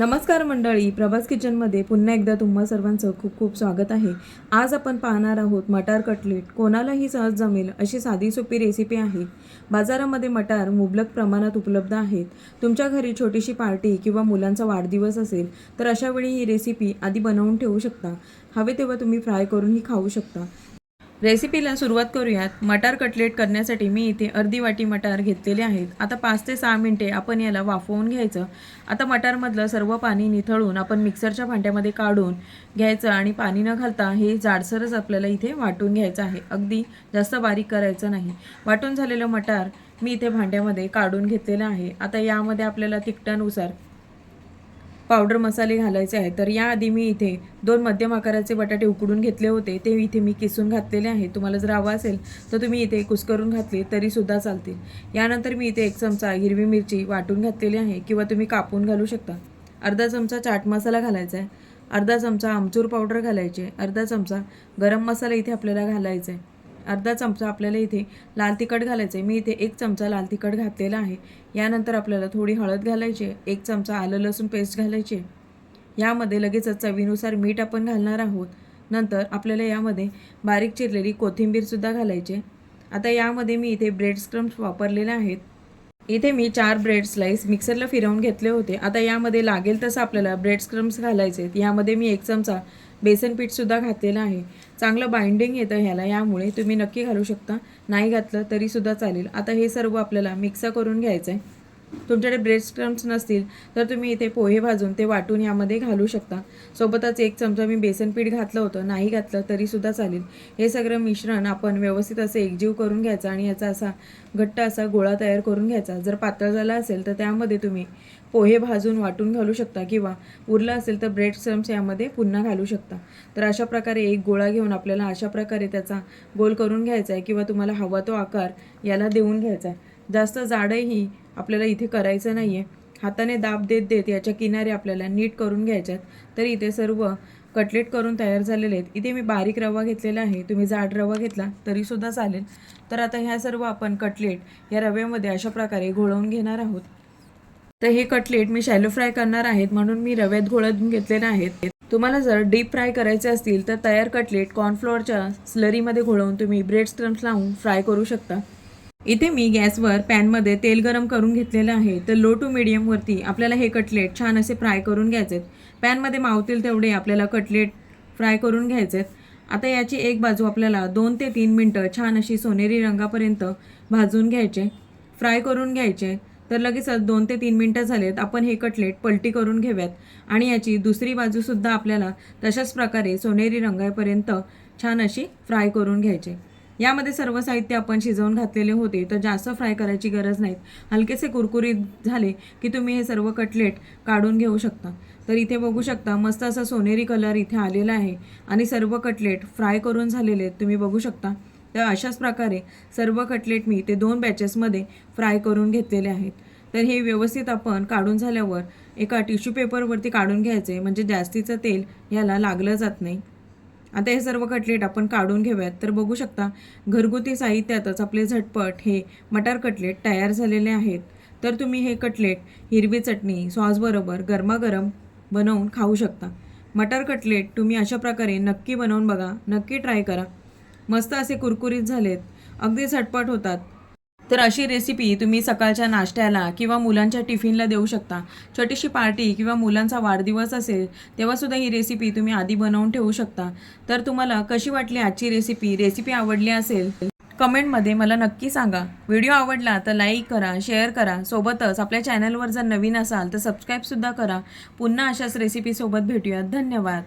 नमस्कार मंडळी प्रभास किचनमध्ये पुन्हा एकदा तुम्हा सर्वांचं खूप खूप स्वागत आहे. आज आपण पाहणार आहोत मटार कटलेट कोणालाही सहज जमेल अशी साधी सोपी रेसिपी आहे. बाजारामध्ये मटार मुबलक प्रमाणात उपलब्ध आहेत. तुमच्या घरी छोटीशी पार्टी किंवा मुलांचा वाढदिवस असेल तर अशावेळी ही रेसिपी आधी बनवून ठेवू शकता. हवे तेव्हा तुम्ही फ्राय करूनही खाऊ शकता. रेसिपीला सुरुवात करूयात. मटार कटलेट करण्यासाठी मी इथे अर्धी वाटी मटार घेतलेले आहेत. आता पाच ते सहा मिनटे आपण याला वाफवून घ्यायचं. आता मटारमधलं सर्व पाणी निथळून आपण मिक्सरच्या भांड्यामध्ये काढून घ्यायचं आणि पाणी न घालता हे जाडसरच आपल्याला इथे वाटून घ्यायचं आहे. अगदी जास्त बारीक करायचं नाही. वाटून झालेलं मटार मी इथे भांड्यामध्ये काढून घेतलेलं आहे. आता यामध्ये आपल्याला तिखटानुसार पावडर मसाले घालायचे आहेत. तर याआधी मी इथे दोन मध्यम आकाराचे बटाटे उकडून घेतले होते. ते इथे मी किसून घातलेले आहे तुम्हाला जर हवा असेल तर तुम्ही इथे कुस्करून घातले तरीसुद्धा चालतील. यानंतर मी इथे एक चमचा हिरवी मिरची वाटून घातलेली आहे किंवा तुम्ही कापून घालू शकता. अर्धा चमचा चाट मसाला घालायचा आहे. अर्धा चमचा आमचूर पावडर घालायचे. अर्धा चमचा गरम मसाला इथे आपल्याला घालायचा आहे. अर्धा चमचा आपल्याला इथे लाल तिखट घालायचं आहे. मी इथे एक चमचा लाल तिखट घातलेला आहे. यानंतर आपल्याला थोडी हळद घालायची आहे. एक चमचा आलं लसूण पेस्ट घालायची आहे. यामध्ये लगेचच चवीनुसार मीठ आपण घालणार आहोत. नंतर आपल्याला यामध्ये बारीक चिरलेली कोथिंबीरसुद्धा घालायची आता यामध्ये मी इथे ब्रेड स्क्रम्स वापरलेले आहेत. इथे मी चार ब्रेड स्लाईस मिक्सरला फिरवून घेतले होते. आता यामध्ये लागेल तसं आपल्याला ब्रेड स्क्रम्स घालायचे आहेत. यामध्ये मी एक चमचा बेसन पीठसुद्धा घातलेलं आहे. चांगलं बाइंडिंग येतं ह्याला यामुळे तुम्ही नक्की घालू शकता. नाही घातलं तरीसुद्धा चालेल. आता हे सर्व आपल्याला मिक्स करून घ्यायचं आहे तुमच्याकडे ब्रेड स्क्रम्स नसतील तर तुम्ही इथे पोहे भाजून ते वाटून यामध्ये घालू शकता. सोबतच एक चमचा मी बेसन पीठ घातलं होतं नाही घातलं तरीसुद्धा चालेल. हे सगळं मिश्रण आपण व्यवस्थित असं एकजीव करून घ्यायचं आणि याचा असा घट्ट असा गोळा तयार करून घ्यायचा. जर पातळ झाला असेल तर त्यामध्ये तुम्ही पोहे भाजून वाटून घालू शकता किंवा उरलं असेल तर ब्रेड स्क्रम्स यामध्ये पुन्हा घालू शकता. तर अशा प्रकारे एक गोळा घेऊन आपल्याला अशा प्रकारे त्याचा गोल करून घ्यायचा आहे किंवा तुम्हाला हवा तो आकार याला देऊन घ्यायचा आहे. जास्त जाडही आपल्याला इथे करायचं नाही आहे हाताने दाब देत देत याच्या किनारे आपल्याला नीट करून घ्यायच्यात. तर इथे सर्व कटलेट करून तयार झालेले आहेत. इथे मी बारीक रवा घेतलेला आहे. तुम्ही जाड रवा घेतला तरीसुद्धा चालेल. तर आता ह्या सर्व आपण कटलेट या रव्यामध्ये अशा प्रकारे घोळवून घेणार आहोत. तर हे कटलेट मी शॅलो फ्राय करणार आहेत. म्हणून मी रव्यात घोळवून घेतलेले आहेत. तुम्हाला जर डीप फ्राय करायचे असतील तर तयार कटलेट कॉर्नफ्लोअरच्या स्लरीमध्ये घोळवून तुम्ही ब्रेड स्क्रम्स लावून फ्राय करू शकता. इथे मी गॅसवर पॅनमध्ये तेल गरम करून घेतलेलं आहे. तर लो टू मिडियमवरती आपल्याला हे कटलेट छान असे फ्राय करून घ्यायचे आहेत पॅनमध्ये मावतील तेवढे आपल्याला कटलेट फ्राय करून घ्यायचे आहेत आता याची एक बाजू आपल्याला दोन ते तीन मिनटं छान अशी सोनेरी रंगापर्यंत भाजून घ्यायचे फ्राय करून घ्यायचे. तर लगेचच दोन ते तीन मिनटं झालेत आपण हे कटलेट पलटी करून घेऊयात. आणि याची दुसरी बाजूसुद्धा आपल्याला तशाच प्रकारे सोनेरी रंगापर्यंत छान अशी फ्राय करून घ्यायचे. यामध्ये सर्व साहित्य आपण शिजवून घातलेले होते तर जास्त फ्राय करायची गरज नाही हलकेसे कुरकुरीत झाले की तुम्ही हे सर्व कटलेट काढून घेऊ शकता. तर इथे बघू शकता मस्त असा सोनेरी कलर इथे आलेला आहे आणि सर्व कटलेट फ्राय करून झालेले आहेत. तुम्ही बघू शकता. तर अशाच प्रकारे सर्व कटलेट मी ते दोन बॅचेसमध्ये फ्राय करून घेतलेले आहेत. तर हे व्यवस्थित आपण काढून झाल्यावर एका टिश्यू पेपरवरती काढून घ्यायचे म्हणजे जास्तीचं तेल याला लागलं जात नाही. आता हे सर्व कटलेट आपण काढून घेऊयात. तर बघू शकता घरगुती साहित्यातच आपले झटपट हे मटार कटलेट तयार झालेले आहेत. तर तुम्ही हे कटलेट हिरवी चटणी सॉसबरोबर गरमागरम बनवून खाऊ शकता. मटार कटलेट तुम्ही अशा प्रकारे नक्की बनवून बघा नक्की ट्राय करा. मस्त असे कुरकुरीत झालेत. अगदी झटपट होतात. तर अशी रेसिपी तुम्ही सकाळच्या नाश्त्याला किंवा मुलांच्या टिफिनला देऊ शकता. छोटीशी पार्टी किंवा मुलांचा वाढदिवस असेल तेव्हासुद्धा ही रेसिपी तुम्ही आधी बनवून ठेवू शकता. तर तुम्हाला कशी वाटली आजची रेसिपी रेसिपी आवडली असेल? कमेंटमध्ये मला नक्की सांगा. व्हिडिओ आवडला तर लाईक करा शेअर करा. सोबतच आपल्या चॅनलवर जर नवीन असाल तर सबस्क्राईबसुद्धा करा. पुन्हा अशाच रेसिपीसोबत भेटूयात. धन्यवाद.